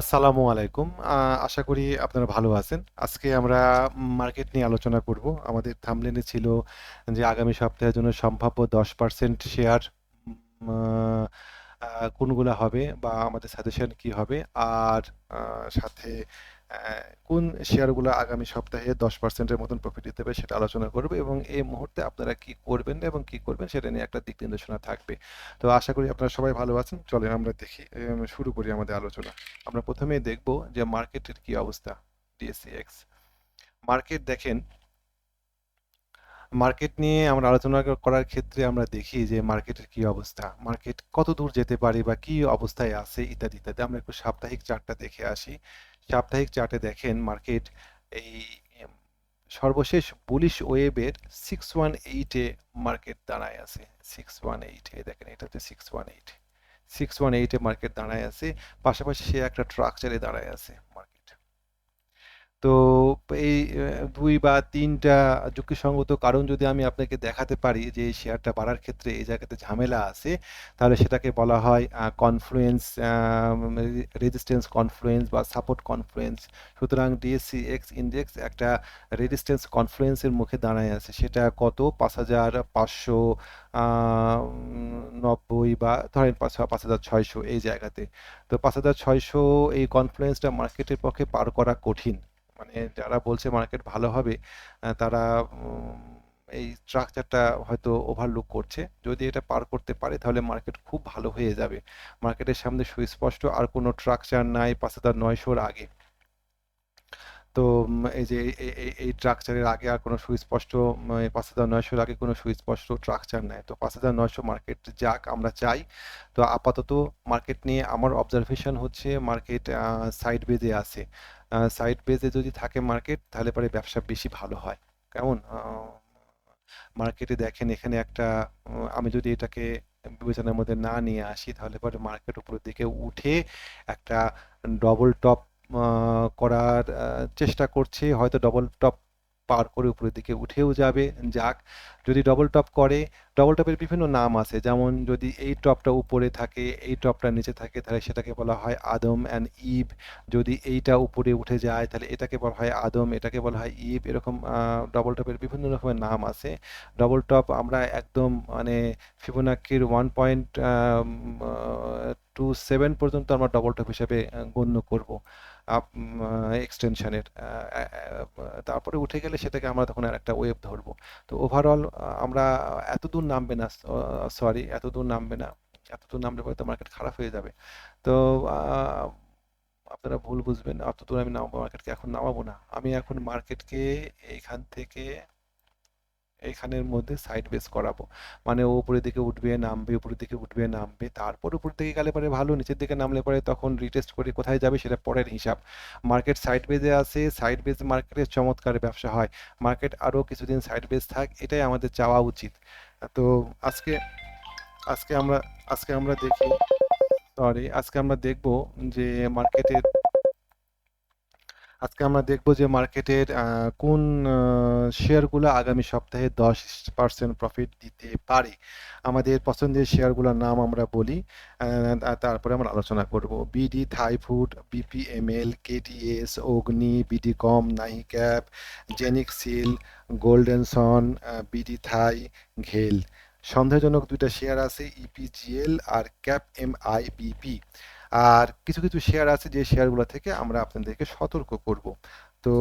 আসসালামু আলাইকুম। আশা করি আপনারা ভালো আছেন। আজকে আমরা মার্কেট নিয়ে আলোচনা করব। আমাদের থামলেনে ছিল যে আগামী সপ্তাহের জন্য সম্ভাব্য 10% শেয়ার কোনগুলো হবে বা আমাদের সাজেশন কি হবে? আর সাথে কোন শেয়ারগুলো আগামী সপ্তাহে দশ পার্সেন্টের মতন প্রফিট পারে সেটা আলোচনা করব এবং এই মুহূর্তে আপনারা কি করবেন এবং কি করবেন সেটা নিয়ে একটা দিক নির্দেশনা থাকবে। তো আশা করি আপনারা সবাই ভালো আছেন। চলেন আমরা দেখি শুরু করি আমাদের আলোচনা। আমরা ১ম এই দেখব যে মার্কেটের কি অবস্থা DSEX মার্কেট দেখেন মার্কেট নিয়ে আমরা আলোচনা করার ক্ষেত্রে আমরা দেখি যে মার্কেটের কি অবস্থা, মার্কেট কত দূর যেতে পারে বা কি অবস্থায় আছে ইত্যাদি, ইত্যাদি। আমরা একটু সাপ্তাহিক চার্টটা দেখে আসি। সাপ্তাহিক চার্টে দেখেন মার্কেট এই সর্বশেষ বুলিশ ওয়েবের সিক্স ওয়ান এইটে মার্কেট দাঁড়ায় আছে। সিক্স ওয়ান এইটে দেখেন এটা হচ্ছে six one eight six one এইটে মার্কেট দাঁড়ায় আছে। পাশাপাশি সে একটা ট্রাকচারে দাঁড়ায় আছে মার্কেট। তো এই ২ বা ৩ টা যুক্তিসঙ্গত কারণ যদি আমি আপনাকে দেখাতে পারি যে এই শেয়ারটা বাড়ার ক্ষেত্রে এই জায়গাতে ঝামেলা আছে, তাহলে সেটাকে বলা হয় কনফ্লুয়েন্স আ রে রেজিস্ট্যান্স কনফ্লুয়েন্স বা সাপোর্ট কনফ্লুয়েন্স। সুতরাং DSCX ইনডেক্স একটা রেজিস্ট্যান্স কনফ্লুয়েন্স এর মুখে দাঁড়ায় আছে। সেটা কত? ৫৫০০ আ ৯০ বা ধরেন পাঁচ ৫৬০০ এই জায়গাতে। তো ৫৬০০ এই কনফ্লুয়েন্সটা মার্কেটের পক্ষে পার করা কঠিন। মানে যারা বলছে মার্কেট ভালো হবে তারা এই স্ট্রাকচারটা হয়তো ওভারলুক করছে। যদি এটা পার করতে পারে, তাহলে মার্কেট খুব ভালো হয়ে যাবে। মার্কেটের সামনে সুস্পষ্ট আর কোনো স্ট্রাকচার নাই পাঁচ হাজার নয়শোর আগে। তো এই যে এই স্ট্রাকচারের আগে আর কোনো সুস্পষ্ট ম ৫৯০০ র আগে কোনো সুস্পষ্ট স্ট্রাকচার নাই। তো ৫৯০০ মার্কেট যাক আমরা চাই। তো আপাতত মার্কেট নিয়ে আমার অবজারভেশন হচ্ছে মার্কেট সাইড বেজে আছে। সাইড বেজে যদি থাকে মার্কেট তাহলে পরে ব্যবসা বেশি ভালো হয়। কেমন? মার্কেটে দেখেন এখানে একটা আমি যদি এটাকে বিবেচনার মধ্যে না নিয়ে আসি, তাহলে পরে মার্কেট উপরের দিকে উঠে একটা ডবল টপ করার চেষ্টা করছে। হয়তো ডবল টপ পার করে উপরের দিকে উঠেও যাবে। যাক, যদি ডবল টপ করে, ডবল টপের বিভিন্ন নাম আছে। যেমন যদি এই টপটা উপরে থাকে, এই টপটা নিচে থাকে তাহলে সেটাকে বলা হয় আদম অ্যান্ড ইভ। যদি এইটা উপরে উঠে যায় তাহলে এটাকে বলা হয় আদম, এটাকে বলা হয় ইভ। এরকম ডবল টপের বিভিন্ন রকমের নাম আছে। ডবল টপ আমরা একদম মানে ফিবোনাক্কির ওয়ান পয়েন্ট টু সেভেন পর্যন্ত আমরা ডবল টপ হিসেবে গণ্য করব। এক্সটেনশনের তারপরে উঠে গেলে সেটাকে আমরা তখন আর একটা ওয়েব ধরবো তো ওভারঅল আমরা এত দূর নামবে না সরি এত দূর নামবে না। এতদূর নামলে পরে তো মার্কেট খারাপ হয়ে যাবে। তো আপনারা ভুল বুঝবেন। অতদূর আমি নামবো মার্কেটকে এখন নামাবো না। আমি এখন মার্কেটকে এইখান থেকে এইখানের মধ্যে সাইড বেস করাবো। মানে ও উপরের দিকে উঠবে, নামবে, উপরের দিকে উঠবে, নামবে। তারপর উপরের দিকে গেলে পরে ভালো, নিচের দিকে নামলে পরে তখন রিটেস্ট করে কোথায় যাবে সেটা পরের হিসাব। মার্কেট সাইডওয়েজ এ আছে, সাইডওয়েজ মার্কেটে চমৎকার ব্যবসা হয়। মার্কেট আরও কিছুদিন সাইডওয়েজ থাক এটাই আমাদের চাওয়া উচিত। তো আজকে আজকে আমরা আজকে আমরা দেখি সরি আজকে আমরা দেখব যে মার্কেটের আজকে আমরা দেখব যে মার্কেটের কোন শেয়ারগুলো আগামী সপ্তাহে 10% প্রফিট দিতে পারে। আমাদের পছন্দের শেয়ারগুলোর নাম আমরা বলি। তারপরে আমরা আলোচনা করব। BD Thai Food, BPML, KTS, Agni, BDCom, নাহিক্যাপ, জেনিক্সিল, গোল্ডেন সন, বিডি থাই, ঘেল। সন্দেহজনক দুইটা শেয়ার আছে ইপিজিএল আর ক্যাপ এম আই এমআইবিপি। আর কিছু, কিছু শেয়ার আছে যে শেয়ারগুলো থেকে আমরা আপনাদেরকে সতর্ক করব। তো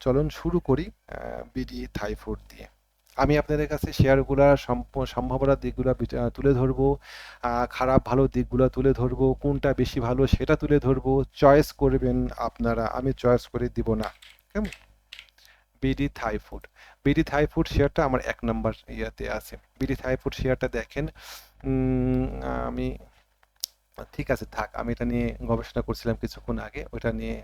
চলুন শুরু করি বিডি থাইফুড দিয়ে। আমি আপনাদের কাছে শেয়ারগুলার সম্প সম্ভাবনার দিকগুলা তুলে ধরব। খারাপ ভালো দিকগুলো তুলে ধরব। কোনটা বেশি ভালো সেটা তুলে ধরব। চয়েস করবেন আপনারা। আমি চয়েস করে দিব না। কেমন? BD Thai food. বিডি থাইফুড শেয়ারটা আমার এক নম্বর ইয়াতে আছে। বিডি থাইফুড শেয়ারটা দেখেন আমি ঠিক আছে থাক। আমি এটা নিয়ে গবেষণা করছিলাম কিছুক্ষণ আগে। ওইটা নিয়ে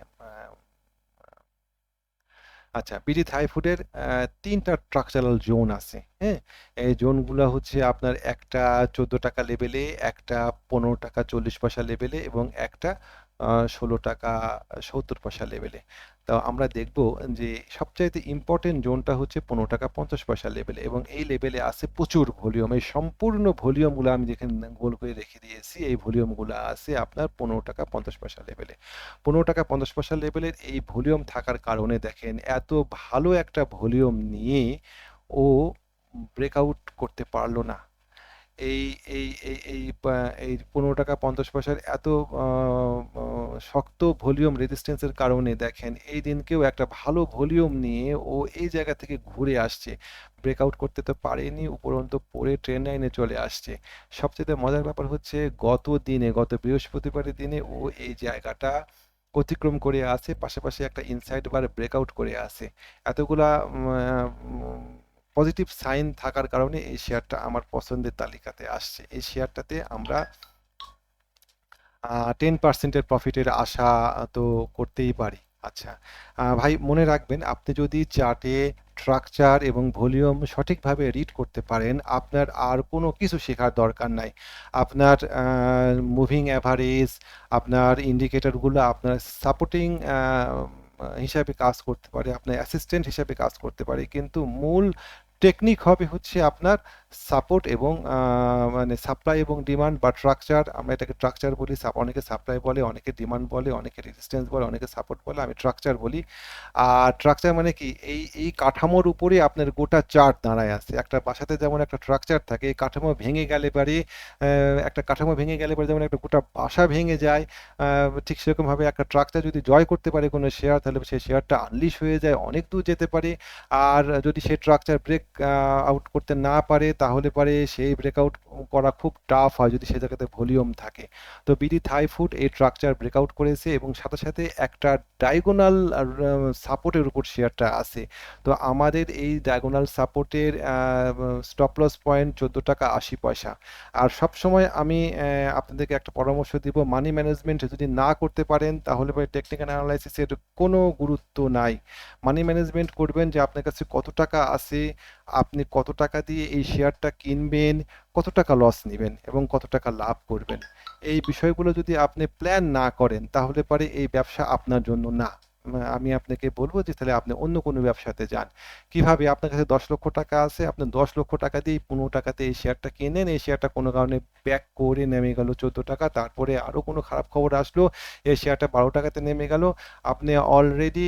আচ্ছা বিডি থাইফুডের আ ৩ টা স্ট্রাকচারাল জোন আছে। হ্যাঁ? এই জোনগুলো হচ্ছে আপনার একটা ৳১৪ লেভেলে, একটা ৳১৫.৪০ লেভেলে এবং একটা ষোলো টাকা সত্তর পয়সা লেভেলে তো আমরা দেখব যে সবচাইতে ইম্পর্টেন্ট জোনটা হচ্ছে পনেরো টাকা পঞ্চাশ পয়সা লেভেলে এবং এই লেভেলে আছে প্রচুর ভলিউম এই সম্পূর্ণ ভলিউমগুলো আমি যেখানে গোল করে রেখে দিয়েছি, এই ভলিউমগুলো আছে আপনার পনেরো টাকা পঞ্চাশ পয়সা লেভেলে পনেরো টাকা পঞ্চাশ পয়সা লেভেলের এই ভলিউম থাকার কারণে দেখেন এত ভালো একটা ভলিউম নিয়ে ও ব্রেকআউট করতে পারল না। এই এই এই এই এই পনেরো টাকা পঞ্চাশ পয়সার এত শক্ত ভলিউম রেজিস্ট্যান্সের কারণে দেখেন, এই দিনকেও একটা ভালো ভলিউম নিয়ে ও এই জায়গা থেকে ঘুরে আসছে। ব্রেকআউট করতে তো পারেনি, উপরন্ত পরে ট্রেন লাইনে চলে আসছে। সবচেয়ে মজার ব্যাপার হচ্ছে গত দিনে, গত বৃহস্পতিবারের দিনে ও এই জায়গাটা অতিক্রম করে আসে পাশাপাশি একটা ইনসাইড বার ব্রেকআউট করে আসে এতগুলা পজিটিভ সাইন থাকার কারণে এই শেয়ারটা আমার পছন্দের তালিকাতে আসছে। এই শেয়ারটাতে আমরা টেন পার্সেন্টের প্রফিটের আশা তো করতেই পারি। আচ্ছা ভাই মনে রাখবেন, আপনি যদি চার্টে স্ট্রাকচার এবং ভলিউম সঠিকভাবে রিড করতে পারেন, আপনার আর কোনো কিছু শেখার দরকার নাই। আপনার মুভিং অ্যাভারেজ আপনার ইন্ডিকেটরগুলো আপনার সাপোর্টিং হিসাবে কাজ করতে পারে, আপনার অ্যাসিস্ট্যান্ট হিসাবে কাজ করতে পারে, কিন্তু মূল টেকনিক হবে হচ্ছে আপনার সাপোর্ট এবং মানে সাপ্লাই এবং ডিমান্ড বা স্ট্রাকচার আমরা এটাকে স্ট্রাকচার বলি অনেকে সাপ্লাই বলে, অনেকে ডিমান্ড বলে, অনেকে রেজিস্ট্যান্স বলে, অনেকে সাপোর্ট বলে, আমি স্ট্রাকচার বলি। আর স্ট্রাকচার মানে কি? এই এই কাঠামোর উপরে আপনার গোটা চার্ট দাঁড়ায় আছে। একটা বাসাতে যেমন একটা স্ট্রাকচার থাকে, এই কাঠামো ভেঙে গেলে পারে একটা কাঠামো ভেঙে গেলে পরে, যেমন একটা গোটা বাসা ভেঙে যায় ঠিক সেরকমভাবে একটা ট্রাকচার যদি জয় করতে পারে কোনো শেয়ার তাহলে সেই শেয়ারটা আনলিশ হয়ে যায়, অনেক দূর যেতে পারে। আর যদি সেই স্ট্রাকচার ব্রেক আউট করতে না পারে তাহলে পরে সেই ব্রেকআউট করা খুব টাফ হয় যদি সে জায়গাতে ভলিউম থাকে। তো বিডি থাই ফুড এই স্ট্রাকচার ব্রেকআউট করেছে এবং সাথে সাথে একটা ডায়াগোনাল সাপোর্টের উপর শেয়ারটা আছে। তো আমাদের এই ডায়াগোনাল সাপোর্টের স্টপ লস পয়েন্ট চোদ্দ টাকা আশি পয়সা। আর সব সময় আমি আপনাদেরকে একটা পরামর্শ দিব মানি ম্যানেজমেন্ট যদি না করতে পারেন, তাহলে পরে টেকনিক্যাল অ্যানালাইসিসের কোনো গুরুত্ব নাই। মানি ম্যানেজমেন্ট করবেন যে আপনার কাছে কত টাকা আছে আপনি কত টাকা দিয়ে এই শেয়ারটা কিনবেন, কত টাকা লস নেবেন এবং কত টাকা লাভ করবেন? এই বিষয়গুলো যদি আপনি প্ল্যান না করেন, তাহলে পরে এই ব্যবসা আপনার জন্য না। আমি আপনাকে বলব যে তাহলে আপনি অন্য কোনো ব্যবসাতে যান। কীভাবে? আপনার কাছে দশ লক্ষ টাকা আছে, আপনি দশ লক্ষ টাকা দিয়ে পনেরো টাকাতে এই শেয়ারটা কিনেন, এই শেয়ারটা কোনো কারণে ব্যাক করে নেমে গেল চোদ্দ টাকা, তারপরে আরও কোনো খারাপ খবর আসলো, এই শেয়ারটা বারো টাকাতে নেমে গেল। আপনি অলরেডি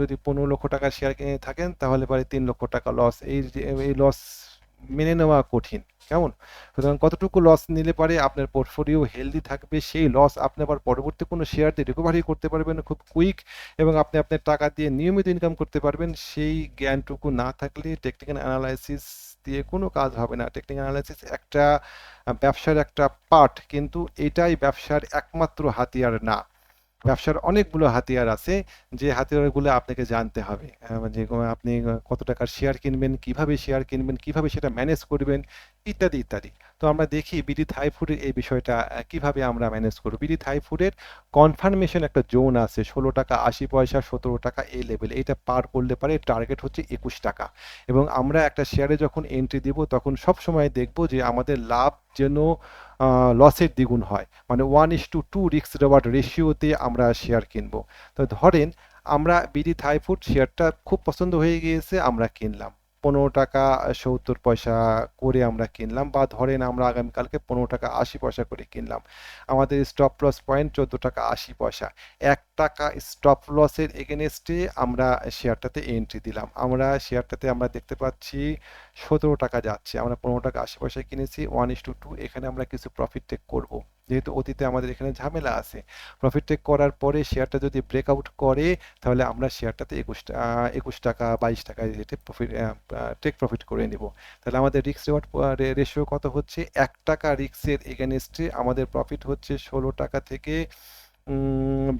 যদি পনেরো লক্ষ টাকার শেয়ার কিনে থাকেন, তাহলে পরে তিন লক্ষ টাকা লস এই এই লস মেনে নেওয়া কঠিন। কেমন? সুতরাং কতটুকু লস নিলে পারে আপনার পোর্টফোলিও হেলদি থাকবে, সেই লস আপনি আবার পরবর্তী কোনো শেয়ার দিয়ে রিকভারি করতে পারবেন খুব কুইক এবং আপনি আপনার টাকা দিয়ে নিয়মিত ইনকাম করতে পারবেন। সেই জ্ঞানটুকু না থাকলে টেকনিক্যাল অ্যানালাইসিস দিয়ে কোনো কাজ হবে না। টেকনিক্যাল অ্যানালাইসিস একটা, ব্যবসার একটা পার্ট কিন্তু এটাই ব্যবসার একমাত্র হাতিয়ার না। ব্যবসার অনেকগুলো হাতিয়ার আছে, যে হাতিয়ারগুলো আপনাকে জানতে হবে। যে আপনি কত টাকার শেয়ার কিনবেন, কীভাবে শেয়ার কিনবেন, কীভাবে সেটা ম্যানেজ করবেন, ইত্যাদি ইত্যাদি। তো আমরা দেখি বিডি থাই ফুডের এই বিষয়টা কীভাবে আমরা ম্যানেজ করব? বিডি থাই ফুডের কনফার্মেশন একটা জোন আছে, ষোলো টাকা আশি পয়সা, সতেরো টাকা এই লেভেল এটা পার করলে পারে টার্গেট হচ্ছে একুশ টাকা। এবং আমরা একটা শেয়ারে যখন এন্ট্রি দিব, তখন সব সময় দেখব যে আমাদের লাভ যেন লসের দ্বিগুণ হয়। মানে ওয়ান ইস টু টু রিক্স রেওয়ার্ড রেশিওতে আমরা শেয়ার কিনবো। তো ধরেন, আমরা বিডি থাই ফুড শেয়ারটা খুব পছন্দ হয়ে গিয়েছে, আমরা কিনলাম। পনেরো টাকা, সত্তর পয়সা করে আমরা কিনলাম বা ধরেন আমরা আগামীকালকে পনেরো টাকা, আশি পয়সা করে কিনলাম। আমাদের স্টপ লস পয়েন্ট চোদ্দ টাকা, আশি পয়সা। এক টাকা স্টপ লসের এগেনস্টে আমরা শেয়ারটাতে এন্ট্রি দিলাম। আমরা শেয়ারটাতে আমরা দেখতে পাচ্ছি সতেরো টাকা যাচ্ছে। আমরা পনেরো টাকা, আশি পয়সায় কিনেছি ওয়ান ইস টু টু এখানে আমরা কিছু প্রফিট টেক করব। যেহেতু অতীতে আমাদের এখানে ঝামেলা আছে প্রফিট টেক করার পরে শেয়ারটা যদি ব্রেকআউট করে, তাহলে আমরা শেয়ারটাতে একুশ একুশ টাকা, বাইশ টাকা রেটে প্রফিট টেক প্রফিট করে নেব। তাহলে আমাদের রিক্স রেওয়ার্ড রেশিও কত হচ্ছে? এক টাকা রিক্সের এগেনস্টে আমাদের প্রফিট হচ্ছে ষোলো টাকা থেকে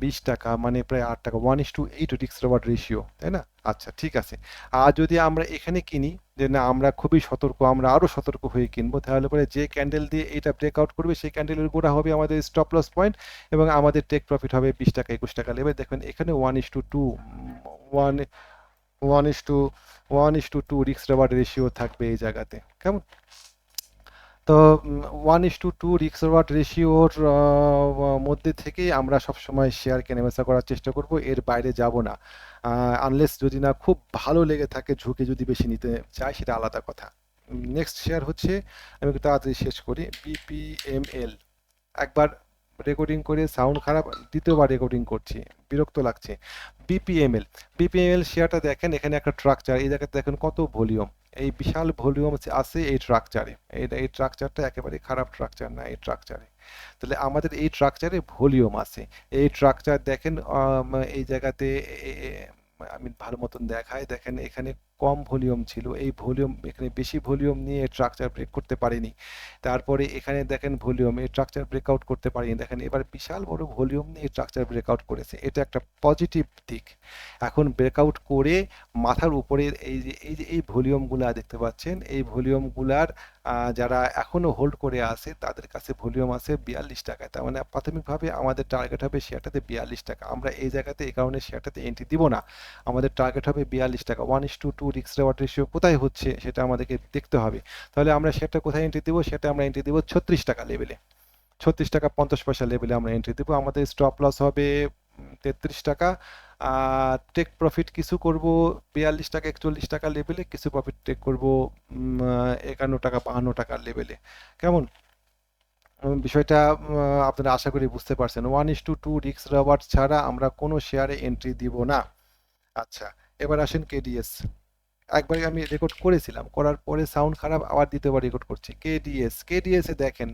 বিশ টাকা মানে প্রায় আট টাকা ওয়ান ইস টু এইট রিক্স রেওয়ার্ড রেশিও তাই না? আচ্ছা ঠিক আছে। আর যদি আমরা এখানে কিনি, যে না, আমরা খুবই সতর্ক, আমরা আরও সতর্ক হয়ে কিনবো, তাহলে পরে যে ক্যান্ডেল দিয়ে এটা ব্রেকআউট করবে, সেই ক্যান্ডেলের গোড়া হবে আমাদের স্টপ লস পয়েন্ট এবং আমাদের টেক প্রফিট হবে বিশ টাকা, একুশ টাকা। লেবে দেখবেন এখানে one is to two one one is to one is to two রিক্স রেওয়ার্ড রেশিও থাকবে এই জায়গাতে। কেমন? তো ওয়ান ইস টু টু রিক্স রেশিওর মধ্যে থেকেই আমরা সবসময় শেয়ার কেনাবেচা করার চেষ্টা করব, এর বাইরে যাব না। আনলেস যদি না খুব ভালো লেগে থাকে, ঝুঁকে যদি বেশি নিতে চায়, সেটা আলাদা কথা। নেক্সট শেয়ার হচ্ছে, আমি একটু তাড়াতাড়ি শেষ করি বিপিএমএল একবার রেকর্ডিং করে সাউন্ড খারাপ, দ্বিতীয়বার রেকর্ডিং করছি, বিরক্ত লাগছে। বিপিএমএল বিপিএমএল শেয়ারটা দেখেন, এখানে একটা ট্রাকচার এই জায়গাতে দেখেন কত ভলিউম এই বিশাল ভলিউম আছে এই ট্রাকচারে এই এই ট্রাকচারটা একেবারে খারাপ ট্রাকচার না, এই ট্রাকচারে তাহলে আমাদের এই ট্রাকচারে ভলিউম আছে। এই ট্রাকচার দেখেন এই জায়গাতে আমি ভালো মতন দেখাই। দেখেন এখানে কম ভলিউম ছিল। এই ভলিউম এখানে বেশি ভলিউম নিয়ে স্ট্রাকচার ব্রেক করতে পারিনি। তারপরে এখানে দেখেন ভলিউম, এই স্ট্রাকচার ব্রেকআউট করতে পারিনি। দেখেন এবার বিশাল বড় ভলিউম নিয়ে স্ট্রাকচার ব্রেকআউট করেছে। এটা একটা পজিটিভ দিক। এখন ব্রেকআউট করে মাথার উপরে এই যে এই যে, এই ভলিউমগুলো দেখতে পাচ্ছেন, এই ভলিউমগুলার যারা এখনও হোল্ড করে আছে, তাদের কাছে ভলিউম আছে বিয়াল্লিশ টাকায়। তার মানে প্রাথমিকভাবে আমাদের টার্গেট হবে শেয়ারটাতে বিয়াল্লিশ টাকা। আমরা এই জায়গাতে, এই কারণে শেয়ারটাতে এন্ট্রি দিব না। আমাদের টার্গেট হবে বিয়াল্লিশ টাকা। ওয়ান ইস টু টু রিক্স রেওয়ার্ড রেশিও কোথায় হচ্ছে সেটা আমাদেরকে দেখতে হবে। তাহলে আমরা সেটা কোথায় এন্ট্রি দেবো? সেটা আমরা এন্ট্রি দেবো ছত্রিশ টাকা লেভেলে ছত্রিশ টাকা পঞ্চাশ পয়সা লেভেলে আমরা এন্ট্রি দেবো। আমাদের স্টপ লস হবে তেত্রিশ টাকা। আর টেক প্রফিট কিছু করব, বিয়াল্লিশ টাকা, একচল্লিশ টাকা লেভেলে কিছু প্রফিট টেক করব একান্ন টাকা, বাহান্ন টাকার লেভেলে কেমন? বিষয়টা আপনারা আশা করি বুঝতে পারছেন। ওয়ান ইস টু টু রিক্স রাবার ছাড়া আমরা কোনো শেয়ারে এন্ট্রি দিব না। আচ্ছা এবার আসেন কেডিএস একবার আমি রেকর্ড করেছিলাম। করার পরে সাউন্ড খারাপ, আবার দ্বিতীয়বার রেকর্ড করছি। কেডিএস কেডিএস এ দেখেন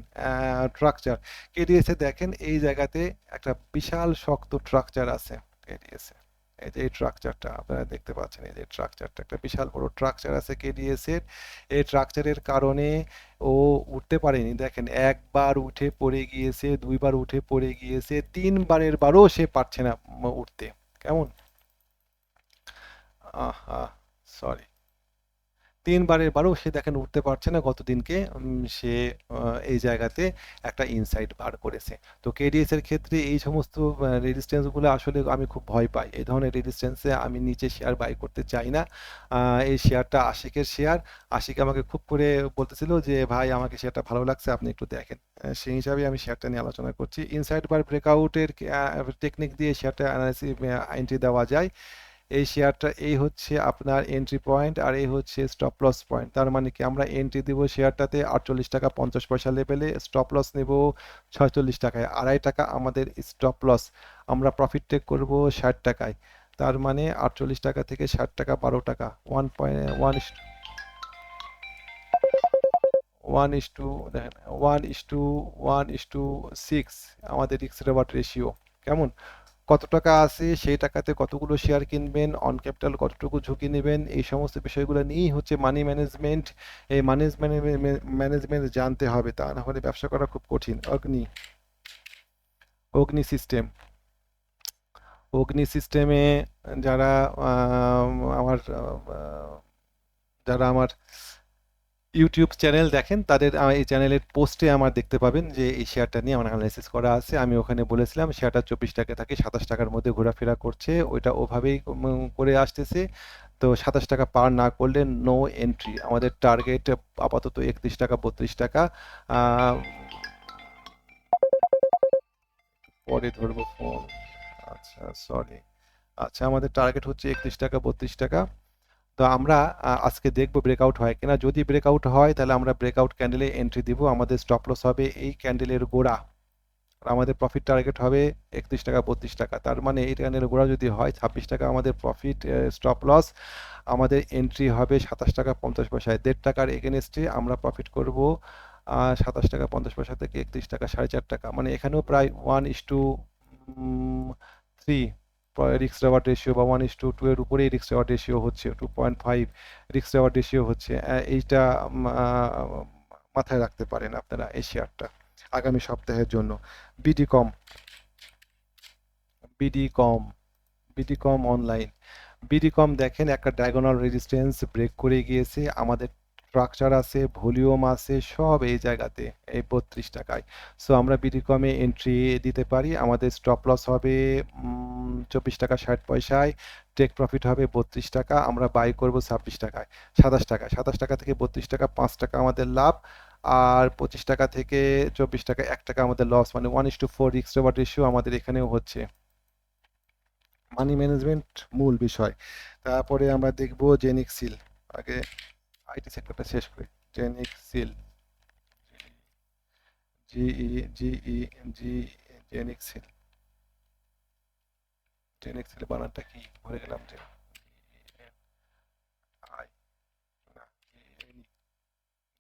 ট্রাকচার কেডিএস এ দেখেন, এই জায়গাতে একটা বিশাল শক্ত ট্রাকচার আছে কেডিএস এ। এই যে এই ট্রাকচারটা আপনারা দেখতে পাচ্ছেন, এই যে ট্রাকচারটা একটা বিশাল বড় ট্রাকচার আছে কেডিএস এর। এই ট্রাকচারের কারণে ও উঠতে পারেনি। দেখেন, একবার উঠে পড়ে গিয়েছে, দুইবার উঠে পড়ে গিয়েছে, তিনবারের বারও সে পারছে না উঠতে। কেমন? আহা সরি তিনবারের বারও সে দেখেন উঠতে পারছে না গতদিনকে। সে এই জায়গাতে একটা ইনসাইট বার করেছে। তো কেডিএস এর ক্ষেত্রে এই সমস্ত রেজিস্ট্যান্সগুলো আসলে আমি খুব ভয় পাই। এই ধরনের রেজিস্ট্যান্সে আমি নিচে শেয়ার বাই করতে চাই না। এই শেয়ারটা আশিকের শেয়ার আশিক আমাকে খুব করে বলতেছিল যে, ভাই, আমাকে শেয়ারটা ভালো লাগছে, আপনি একটু দেখেন। সেই হিসাবে আমি শেয়ারটা নিয়ে আলোচনা করছি। ইনসাইড বার ব্রেকআউটের টেকনিক দিয়ে শেয়ারটা অ্যানালিসিস এন্ট্রি দেওয়া যায়। এই শেয়ারটা, এই হচ্ছে আপনার এন্ট্রি পয়েন্ট আর এই হচ্ছে স্টপ লস পয়েন্ট তার মানে কি আমরা এন্ট্রি দিব শেয়ারটাতে আটচল্লিশ টাকা পঞ্চাশ পয়সা লেভেলে স্টপ লস নেব ছয়চল্লিশ টাকায়। আড়াই টাকা আমাদের স্টপ লস আমরা প্রফিট টেক করব ষাট টাকায়। তার মানে আটচল্লিশ টাকা থেকে ষাট টাকা বারো টাকা। One point one one is two one is two one is two six আমাদের রিক্স রেওয়ার্ড রেশিও কেমন? কত টাকা আছে, সেই টাকাতে কতগুলো শেয়ার কিনবেন অন ক্যাপিটাল কতটুকু ঝুঁকি নেবেন, এই সমস্ত বিষয়গুলো নিয়েই হচ্ছে মানি ম্যানেজমেন্ট এই মানি ম্যানেজমেন্ট জানতে হবে। তা না হলে ব্যবসা করা খুব কঠিন। অগ্নি অগ্নি সিস্টেম অগ্নি সিস্টেমে যারা আমার যারা আমার ইউটিউব চ্যানেল দেখেন, তাদের এই চ্যানেলের পোস্টে আমার দেখতে পাবেন যে এই শেয়ারটা নিয়ে আমার অ্যানালাইসিস করা আছে। আমি ওখানে বলেছিলাম শেয়ারটা চব্বিশ টাকা থাকে, সাতাশ টাকার মধ্যে ঘোরাফেরা করছে, ওইটা ওভাবেই করে আসতেছে। তো সাতাশ টাকা পার না করলে নো এন্ট্রি আমাদের টার্গেট আপাতত একত্রিশ টাকা, বত্রিশ টাকা। পরে ধরবো ফোন আচ্ছা সরি আচ্ছা আমাদের টার্গেট হচ্ছে একত্রিশ টাকা, বত্রিশ টাকা। তো আমরা আজকে দেখব ব্রেকআউট হয় কিনা। যদি ব্রেকআউট হয়, তাহলে আমরা ব্রেকআউট ক্যান্ডেলে এন্ট্রি দিব। আমাদের স্টপ লস হবে এই ক্যান্ডেলের গোড়া। আমাদের প্রফিট টার্গেট হবে একত্রিশ টাকা, বত্রিশ টাকা। তার মানে এই ক্যান্ডেলের গোড়া যদি হয়, ছাব্বিশ টাকা আমাদের প্রফিট স্টপ লস আমাদের এন্ট্রি হবে সাতাশ টাকা, পঞ্চাশ পয়সায়। দেড় টাকার এগেনস্টে আমরা প্রফিট করব সাতাশ টাকা, পঞ্চাশ পয়সা থেকে একত্রিশ টাকা, সাড়ে চার টাকা। মানে এখানেও প্রায় ওয়ান ইস টু থ্রি রিক্স রেওয়ার্ড রেশিও বা ওয়ান ইস টু টু এর উপরেই রিক্স রেওয়ার্ড রেশিও হচ্ছে টু পয়েন্ট ফাইভ রিক্স রেওয়ার্ড রেশিও হচ্ছে এইটা মাথায় রাখতে পারেন আপনারা এই শেয়ারটা আগামী সপ্তাহের জন্য। BD com BD com BD com online BD com দেখেন একটা ডায়াগোনাল রেজিস্ট্যান্স ব্রেক করে গিয়েছে, আমাদের স্ট্রাকচার আছে ভলিউম আছে, সব এই জায়গাতে, এই বত্রিশ টাকায়। সো আমরা বিডিকমে এন্ট্রি দিতে পারি। আমাদের স্টপ লস হবে চব্বিশ টাকা ষাট পয়সায়। টেক প্রফিট হবে বত্রিশ টাকা। আমরা বাই করব ছাব্বিশ টাকায়। সাতাশ টাকা সাতাশ টাকা থেকে বত্রিশ টাকা, পাঁচ টাকা আমাদের লাভ। আর পঁচিশ টাকা থেকে চব্বিশ টাকা, এক টাকা আমাদের লস মানে ওয়ান ইস টু ফোর রিক্স রেওয়ার্ড রেশিও আমাদের এখানেও হচ্ছে। মানি ম্যানেজমেন্ট মূল বিষয়। তারপরে আমরা দেখব জেনিক সিল আগে আইটি সেক্টরটা শেষ করি। জেনিক সিল জিই জিই জি জেনিক সিল জেনিক সিল বানানটা কি ভুলে গেলাম যে আই না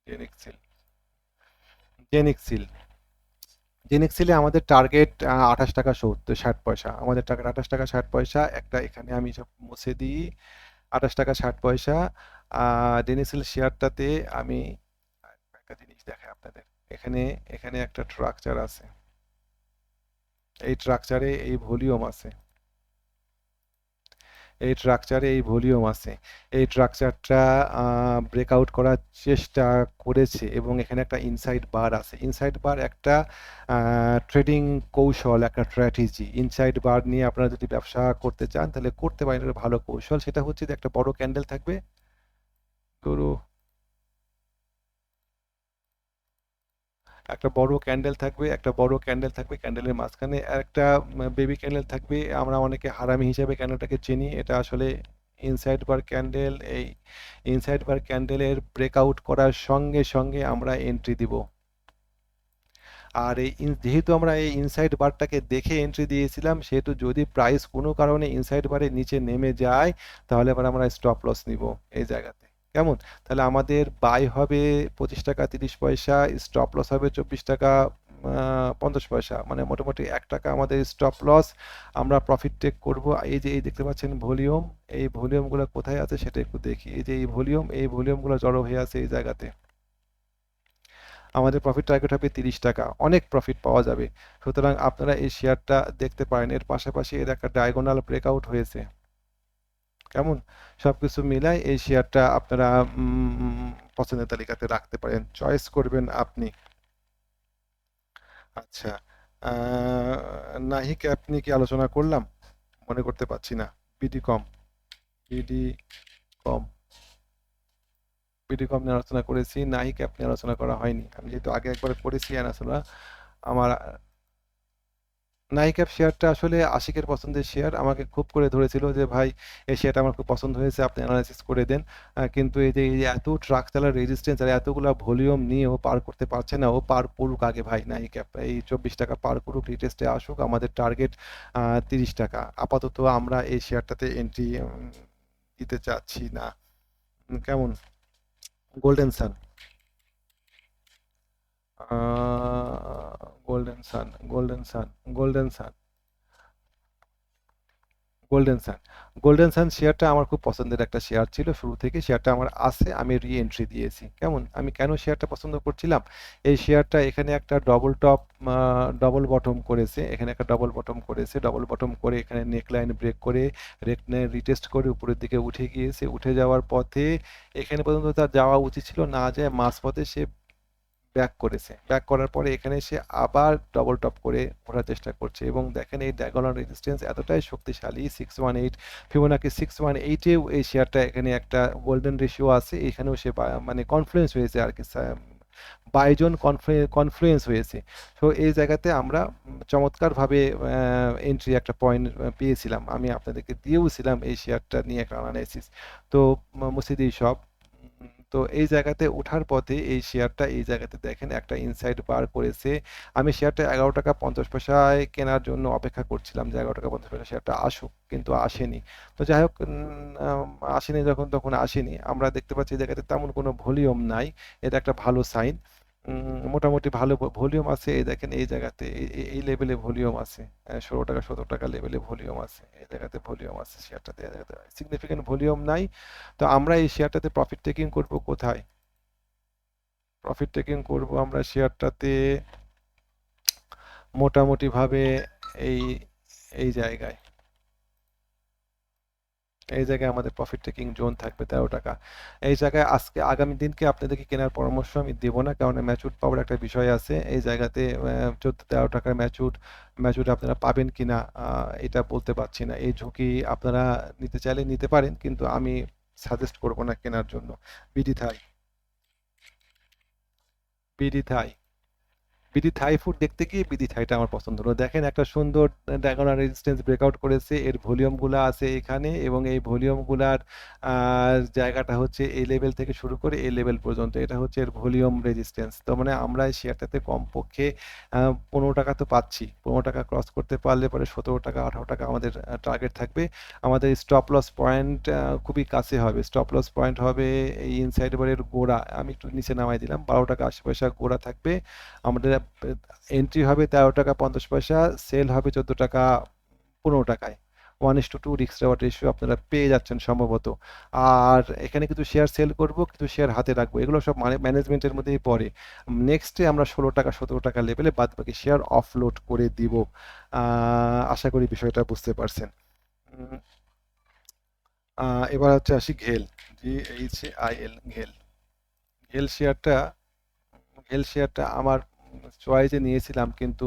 জেনিক সিল জেনিক সিল জেনিক আমাদের টার্গেট আঠাশ টাকা সত্তর ষাট পয়সা আমাদের টার্গেট আঠাশ টাকা ষাট পয়সা একটা এখানে আমি সব মুছে দিই আঠাশ টাকা ষাট পয়সা ডেনিসেল শেয়ারটাতে আমি একটা জিনিস দেখাই আপনাদের। এখানে এখানে একটা স্ট্রাকচার আছে। এই স্ট্রাকচারে এই ভলিউম আছে। এই স্ট্রাকচারে এই ভলিউম আছে। এই স্ট্রাকচারটা ব্রেকআউট করার চেষ্টা করেছে এবং এখানে একটা ইনসাইড বার আছে। ইনসাইড বার একটা ট্রেডিং কৌশল, একটা স্ট্র্যাটেজি ইনসাইড বার নিয়ে আপনারা যদি ব্যবসা করতে চান, তাহলে করতে পারেন। ভালো কৌশল। সেটা হচ্ছে যে একটা বড় ক্যান্ডেল থাকবে। গরু একটা বড় ক্যান্ডেল থাকবে, একটা বড় ক্যান্ডেল থাকবে ক্যান্ডেলের মাঝখানে একটা বেবি ক্যান্ডেল থাকবে। আমরা অনেকে হারামি হিসাবে ক্যান্ডেলটাকে চিনি। এটা আসলে ইনসাইড বার ক্যান্ডেল এই ইনসাইড বার ক্যান্ডেলের ব্রেকআউট করার সঙ্গে সঙ্গে আমরা এন্ট্রি দিব। আর এই যেহেতু আমরা এই ইনসাইড বারটাকে দেখে এন্ট্রি দিয়েছিলাম, সেহেতু যদি প্রাইস কোনো কারণে ইনসাইড বারের নিচে নেমে যায়, তাহলে আবার আমরা স্টপ লস নিব এই জায়গাতে। কেমন? তাহলে আমাদের বাই হবে পঁচিশ টাকা, তিরিশ পয়সা স্টপ লস হবে চব্বিশ টাকা পঞ্চাশ পয়সা। মানে মোটামুটি এক টাকা আমাদের স্টপ লস আমরা প্রফিট টেক করব। এই যে, এই দেখতে পাচ্ছেন ভলিউম এই ভলিউমগুলো কোথায় আছে সেটা একটু দেখি। এই যে, এই ভলিউম এই ভলিউমগুলো জড়ো হয়ে আছে এই জায়গাতে। আমাদের প্রফিট টার্গেট হবে তিরিশ টাকা। অনেক প্রফিট পাওয়া যাবে। সুতরাং আপনারা এই শেয়ারটা দেখতে পারেন। এর পাশাপাশি এর একটা ডায়াগোনাল ব্রেকআউট হয়েছে। কেমন? সব কিছু মিলাই এই শেয়ারটা আপনারা পছন্দের তালিকাতে রাখতে পারেন। চয়েস করবেন আপনি। আচ্ছা নাহিক, আপনি কি আলোচনা করলাম? মনে করতে পারছি না। BD com BD com BD com নিয়ে আলোচনা করেছি। নাহিক অ্যাপ নিয়ে আলোচনা করা হয়নি। আমি যেহেতু আগে একবার করেছি আলোচনা আমার নাইক্যাপ শেয়ারটা আসলে আশিকের পছন্দের শেয়ার। আমাকে খুব করে ধরেছিল যে, ভাই, এই শেয়ারটা আমার খুব পছন্দ হয়েছে, আপনি অ্যানালাইসিস করে দেন। কিন্তু এই যে এত ট্রাক চালার রেজিস্ট্যান্স আর এতগুলো ভলিউম নিয়ে ও পার করতে পারছে না, ও পার করুক আগে, ভাই। নাইক্যাপ এই চব্বিশ টাকা পার করুক রিটেস্টে আসুক, আমাদের টার্গেট তিরিশ টাকা। আপাতত আমরা এই শেয়ারটাতে এন্ট্রি দিতে চাচ্ছি না। কেমন? Golden Son Golden Son Golden Son Golden Son Golden Son Golden Son শেয়ারটা আমার খুব পছন্দের একটা শেয়ার ছিল। শুরু থেকে শেয়ারটা আমার আছে, আমি রি এন্ট্রি দিয়েছি। কেমন? আমি কেন শেয়ারটা পছন্দ করছিলাম? এই শেয়ারটা এখানে একটা ডবল টপ ডবল বটম করেছে। এখানে একটা ডবল বটম করেছে। ডবল বটম করে এখানে নেকলাইন ব্রেক করে রেকলাইন রিটেস্ট করে উপরের দিকে উঠে গিয়েছে। উঠে যাওয়ার পথে এখানে পর্যন্ত তার যাওয়া উচিত ছিল। না যায় মাঝ পথে সে ব্যাক করেছে। ব্যাক করার পরে এখানে এসে আবার ডবল টপ করে ওঠার চেষ্টা করছে এবং দেখেন এই ডায়াগোনাল রেজিস্ট্যান্স এতটাই শক্তিশালী six one eight Fibonacci six one এইটেও এই শেয়ারটা এখানে একটা গোল্ডেন রেশিও আছে। এখানেও সে মানে কনফ্লুয়েন্স হয়েছে আর কি বাইজন কনফ্লুয়েন্স হয়েছে। তো এই জায়গাতে আমরা চমৎকারভাবে এন্ট্রি একটা পয়েন্ট পেয়েছিলাম। আমি আপনাদেরকে দিয়েও ছিলাম এই শেয়ারটা নিয়ে একটা অ্যানালাইসিস তো মুসিদি সব তো এই জায়গাতে ওঠার পথে এই শেয়ারটা এই জায়গাতে দেখেন একটা ইনসাইড বার করেছে। আমি শেয়ারটা এগারো টাকা পঞ্চাশ পয়সায় কেনার জন্য অপেক্ষা করছিলাম যে এগারো টাকা পঞ্চাশ পয়সা শেয়ারটা আসুক, কিন্তু আসেনি। তো যাই হোক আসেনি যখন, তখন আসেনি। আমরা দেখতে পাচ্ছি এই জায়গাতে তেমন কোনো ভলিউম নাই। এটা একটা ভালো সাইন। মোটামুটি ভালো ভলিউম আছে। এই দেখেন, এই জায়গাতে, এই লেভেলে ভলিউম আছে। ষোলো টাকা, সতেরো টাকা লেভেলে ভলিউম আছে। এই জায়গাতে ভলিউম আছে শেয়ারটাতে সিগনিফিকেন্ট ভলিউম নাই। তো আমরা এই শেয়ারটাতে প্রফিট টেকিং করব কোথায়? প্রফিট টেকিং করব আমরা শেয়ারটাতে মোটামুটি ভাবে এই এই জায়গায়। এই জায়গায় আমাদের প্রফিট টেকিং জোন থাকবে তেরো টাকা। এই জায়গায় আজকে, আগামী দিনকে আপনাদেরকে কেনার পরামর্শ আমি দেব না, কারণ ম্যাচুড পাওয়ার একটা বিষয় আছে। এই জায়গাতে চোদ্দ, তেরো টাকার ম্যাচুড ম্যাচুড আপনারা পাবেন কি না এটা বলতে পারছি না। এই ঝুঁকি আপনারা নিতে চাইলে নিতে পারেন, কিন্তু আমি সাজেস্ট করব না কেনার জন্য। BD Thai. BD Thai. BD Thai food দেখতে গিয়ে বিডি থাইটা আমার পছন্দ হলো। দেখেন একটা সুন্দর ডায়াগোনাল রেজিস্ট্যান্স ব্রেকআউট করেছে। এর ভলিউমগুলো আছে এখানে এবং এই ভলিউমগুলার জায়গাটা হচ্ছে এই লেভেল থেকে শুরু করে এই লেভেল পর্যন্ত। এটা হচ্ছে এর ভলিউম রেজিস্ট্যান্স তো মানে আমরা এই শেয়ারটাতে কমপক্ষে পনেরো টাকা তো পাচ্ছি। পনেরো টাকা ক্রস করতে পারলে পরে সতেরো টাকা, আঠারো টাকা আমাদের টার্গেট থাকবে। আমাদের স্টপ লস পয়েন্ট খুবই কাছে হবে। স্টপ লস পয়েন্ট হবে এই ইনসাইড বারের গোড়া। আমি একটু নিচে নামাই দিলাম। বারো টাকা আশি পয়সা গোড়া থাকবে। আমাদের এন্ট্রি হবে তেরো টাকা পঞ্চাশ পয়সা সেল হবে চোদ্দ টাকা পনেরো টাকায়। ওয়ান ইস টু টু রিক্স রেওয়ার্ড রেশিও আপনারা পেয়ে যাচ্ছেন সম্ভবত। আর এখানে কিছু শেয়ার সেল করব কিছু শেয়ার হাতে রাখব। এগুলো সব মানে ম্যানেজমেন্টের মধ্যেই পড়ে। নেক্সটে আমরা ষোলো টাকা, সতেরো টাকা লেভেলে বাদ বাকি শেয়ার অফলোড করে দিব। আশা করি বিষয়টা বুঝতে পারছেন। এবার হচ্ছে আসি ঘেল। G H I L ঘেল। ঘেল শেয়ারটা ঘেল শেয়ারটা আমার চয়েসে নিয়েছিলাম কিন্তু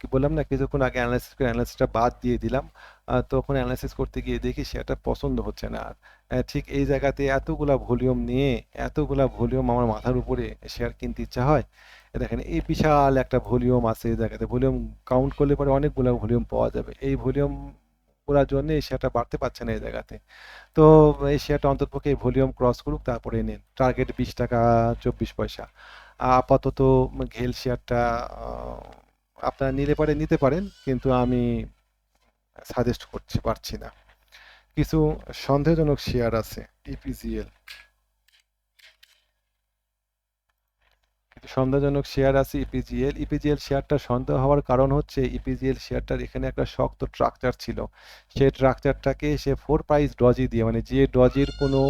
কি বললাম না, কিছুক্ষণ আগে অ্যানালাইসিস করে অ্যানালাইসিসটা বাদ দিয়ে দিলাম। তখন অ্যানালাইসিস করতে গিয়ে দেখি সেটা পছন্দ হচ্ছে না। আর ঠিক এই জায়গাতে এতগুলা ভলিউম নিয়ে, এতগুলা ভলিউম আমার মাথার উপরে শেয়ার কিনতে ইচ্ছা হয়। দেখেন, এই বিশাল একটা ভলিউম আছে এই জায়গাতে। ভলিউম কাউন্ট করলে পরে অনেকগুলো ভলিউম পাওয়া যাবে। এই ভলিউম করার জন্য এই শেয়ারটা বাড়তে পারছে না এই জায়গাতে। তো এই শেয়ারটা অন্ততপক্ষে ভলিউম ক্রস করুক, তারপরে নিন। টার্গেট বিশ টাকা, চব্বিশ পয়সা। আপাতত ঘেল শেয়ারটা আপনারা নিলে পারে নিতে পারেন, কিন্তু আমি সাজেস্ট করতে পারছি না। কিছু সন্দেহজনক শেয়ার আছে ইপিজিএল সন্দেহজনক শেয়ার আছে ইপিজিএল ইপিজিএল শেয়ারটা সন্দেহ হওয়ার কারণ হচ্ছে ইপিজিএল শেয়ারটার এখানে একটা শক্ত স্ট্রাকচার ছিল। সেই স্ট্রাকচারটাকে সে ফোর প্রাইস ডজি দিয়ে মানে যে ডজির কোনো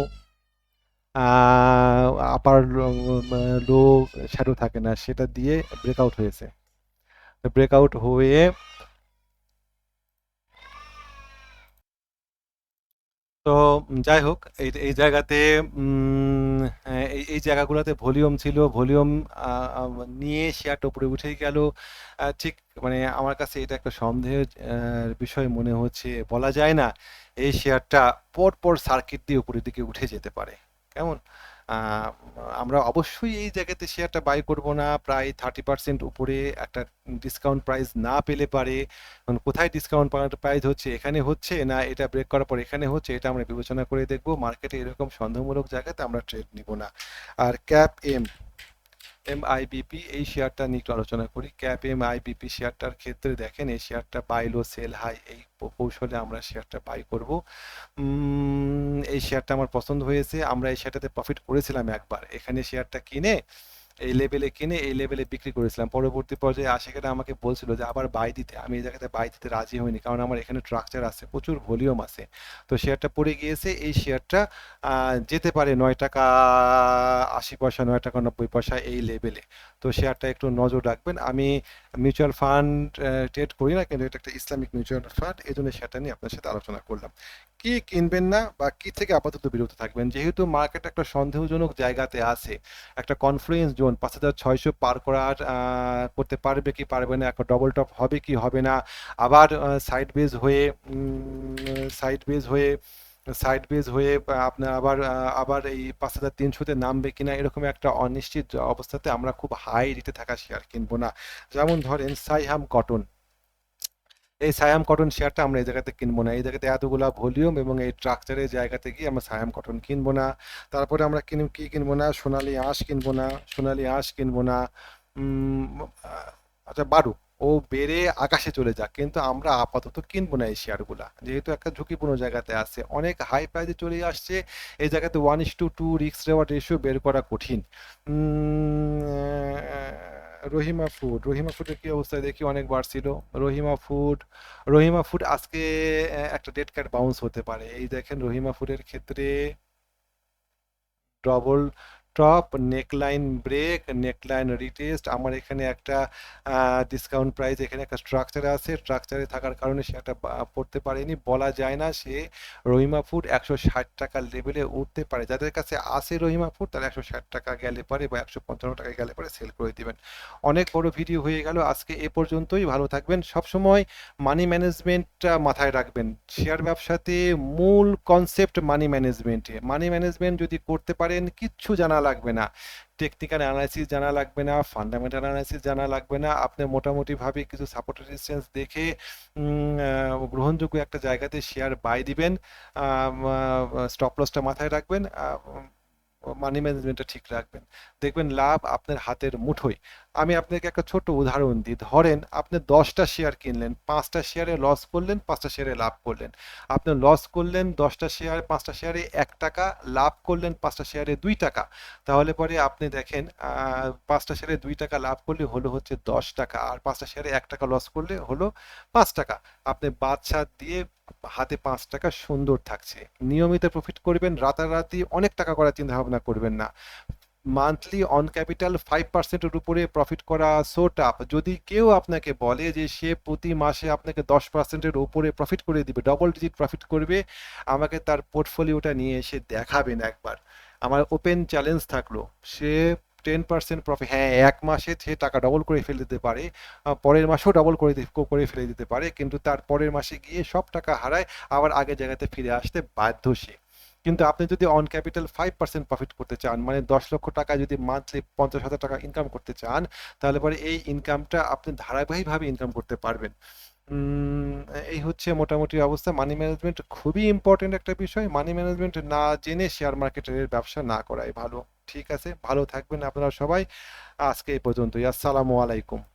আপার লো শ্যাডো থাকে না, সেটা দিয়ে ব্রেকআউট হয়েছে। ব্রেকআউট হয়ে তো যাই হোক, এই এই জায়গাতে এই জায়গাগুলোতে ভলিউম ছিল ভলিউম নিয়ে শেয়ারটা উপরে উঠে গেল। ঠিক মানে আমার কাছে এটা একটা সন্দেহের বিষয় মনে হচ্ছে, বলা যায় না, এই শেয়ারটা পরপর সার্কিট দিয়ে উপরের দিকে উঠে যেতে পারে। কেমন? আমরা অবশ্যই এই জায়গাতে শেয়ারটা বাই করব না। প্রায় থার্টি পার্সেন্ট উপরে একটা ডিসকাউন্ট প্রাইস না পেলে পারে। কোথায় ডিসকাউন্ট প্রাইস হচ্ছে? এখানে হচ্ছে না? এটা ব্রেক করার পর এখানে হচ্ছে? এটা আমরা বিবেচনা করে দেখব। মার্কেটে এরকম সন্দেহমূলক জায়গাতে আমরা ট্রেড নিব না। আর ক্যাপ এম এম আইবিপি এই শেয়ারটা নিয়ে একটু আলোচনা করি। ক্যাপ এম আইবিপি শেয়ারটার ক্ষেত্রে দেখেন, এই শেয়ারটা বাই লো সেল হাই এই কৌশলে আমরা শেয়ারটা বাই করব। এই শেয়ারটা আমার পছন্দ হয়েছে। আমরা এই শেয়ারটাতে প্রফিট করেছিলাম একবার। এখানে শেয়ারটা কিনে এই লেভেলে কিনে এই লেভেলে বিক্রি করেছিলাম। পরবর্তী পর্যায়ে আশেখানে আমাকে বলছিল যে, আবার বাই দিতে। আমি এই জায়গাতে বাই দিতে রাজি হইনি, কারণ আমার এখানে স্ট্রাকচার আছে, প্রচুর ভলিউম আছে। তো শেয়ারটা পড়ে গিয়েছে, এই শেয়ারটা যেতে পারে নয় টাকা আশি পয়সা, নয় টাকা নব্বই পয়সা এই লেভেলে তো শেয়ারটা একটু নজর রাখবেন। আমি মিউচুয়াল ফান্ড ট্রেড করি না, কিন্তু এটা একটা ইসলামিক মিউচুয়াল ফান্ড এই জন্য সেটা নিয়ে আপনার সাথে আলোচনা করলাম। কি কিনবেন না বা কি থেকে আপাতত বিরত থাকবেন? যেহেতু মার্কেট একটা সন্দেহজনক জায়গাতে আছে। একটা কনফ্লুয়েন্স জোন পাঁচ হাজার ছয়শো পার করার করতে পারবে কি পারবে না, একটা ডবল টপ হবে কি হবে না, আবার সাইড বেজ হয়ে সাইড বেজ হয়ে সাইড বেজ হয়ে আপনার আবার আবার এই পাঁচ হাজার তিনশোতে নামবে কিনা এরকম একটা অনিশ্চিত অবস্থাতে আমরা খুব হাই রেটে থাকা শেয়ার কিনবো না। যেমন ধরেন সাইহাম কটন এই সায়াম কটন শেয়ারটা আমরা এই জায়গাতে কিনবো না। এই জায়গাতে এতগুলা ভলিউম এবং এই ট্রাকচারের জায়গাতে গিয়ে আমরা সায়াম কটন কিনবো না। তারপরে আমরা কিন, কি কিনবো না? সোনালি আঁশ কিনবো না। সোনালি আঁশ কিনবো না। আচ্ছা বারু। ও বেড়ে আকাশে চলে যাক। কিন্তু আমরা আপাতত কিনবো না এই শেয়ারগুলা। যেহেতু একটা ঝুঁকিপূর্ণ জায়গাতে আছে। অনেক হাই প্রাইজে চলে আসছে। এই জায়গাতে ওয়ান ইস টু টু রিক্স রেওয়ার্ড রেশিও বের করা কঠিন। রহিমা ফুড রহিমা ফুডের কি অবস্থায় দেখি অনেক বাড়ছিল রহিমা ফুড রহিমা ফুড আজকে একটা ডেট কার্ড বাউন্স হতে পারে। এই দেখেন রহিমা ফুডের ক্ষেত্রে double top neckline break neckline retest আমার এখানে একটা ডিসকাউন্ট প্রাইস এখানে একটা স্ট্রাকচারে আছে। স্ট্রাকচারে থাকার কারণে সে একটা পড়তে পারেনি। বলা যায় না সে রহিমা একশো ষাট টাকার লেভেলে উঠতে পারে। যাদের কাছে আসে রহিমা তারা একশো ষাট টাকা গেলে পারে বা একশো পঞ্চান্ন টাকা গেলে পরে সেল করে দিবেন। অনেক বড় ভিডিও হয়ে গেল। আজকে এ পর্যন্তই। ভালো থাকবেন। সবসময় মানি ম্যানেজমেন্টটা মাথায় রাখবেন। শেয়ার ব্যবসাতে মূল কনসেপ্ট মানি ম্যানেজমেন্টে মানি ম্যানেজমেন্ট যদি করতে পারেন, কিচ্ছু জানা লাগবে না। টেকনিক্যাল অ্যানালাইসিস জানা লাগবে না ফান্ডামেন্টাল অ্যানালাইসিস জানা লাগবে না। আপনি মোটামুটিভাবে কিছু সাপোর্ট রেজিস্ট্যান্স দেখে গ্রহণযোগ্য একটা জায়গাতে শেয়ার বাই দিবেন। স্টপ লসটা মাথায় রাখবেন। মানি ম্যানেজমেন্টটা ঠিক রাখবেন। দেখবেন লাভ আপনার হাতের মুঠোয়। আমি আপনাকে একটা ছোট উদাহরণ দিই। ধরেন আপনি দশটা শেয়ার কিনলেন, পাঁচটা শেয়ারে লস করলেন, পাঁচটা শেয়ারে লাভ করলেন। আপনি লস করলেন দশটা শেয়ার পাঁচটা শেয়ারে এক টাকা, লাভ করলেন পাঁচটা শেয়ারে দুই টাকা। তাহলে পরে আপনি দেখেন পাঁচটা শেয়ারে দুই টাকা লাভ করলে হলো হচ্ছে দশ টাকা, আর পাঁচটা শেয়ারে এক টাকা লস করলে হলো পাঁচ টাকা। আপনি বাদশা দিয়ে হাতে পাঁচ টাকা সুন্দর থাকছে। নিয়মিত প্রফিট করবেন, রাতারাতি অনেক টাকা করার চিন্তা ভাবনা করবেন না। মান্থলি অন ক্যাপিটাল ফাইভ পার্সেন্টের উপরে প্রফিট করা সো টাফ যদি কেউ আপনাকে বলে যে সে প্রতি মাসে আপনাকে দশ পার্সেন্টের উপরে প্রফিট করে দিবে ডবল ডিজিট প্রফিট করবে, আমাকে তার পোর্টফোলিওটা নিয়ে এসে দেখাবেন একবার। আমার ওপেন চ্যালেঞ্জ থাকল, সে টেন পার্সেন্ট প্রফিট হ্যাঁ এক মাসে সে টাকা ডবল করে ফেলে দিতে পারে পরের মাসেও ডবল করে করে ফেলে দিতে পারে, কিন্তু তার পরের মাসে গিয়ে সব টাকা হারায়, আবার আগের জায়গাতে ফিরে আসতে বাধ্য সে। কিন্তু আপনি যদি on capital five percent profit করতে চান মানে দশ লক্ষ টাকা যদি মান্থলি পঞ্চাশ হাজার টাকা ইনকাম করতে চান, তাহলে পরে এই ইনকামটা আপনি ধারাবাহিকভাবে ইনকাম করতে পারবেন। এই হচ্ছে মোটামুটি অবস্থা। মানি ম্যানেজমেন্ট খুবই ইম্পর্টেন্ট একটা বিষয়। মানি ম্যানেজমেন্ট না জেনে শেয়ার মার্কেটের ব্যবসা না করাই ভালো। ঠিক আছে? ভালো থাকবেন আপনারা সবাই। আজকে এই পর্যন্তই। আসসালামু আলাইকুম।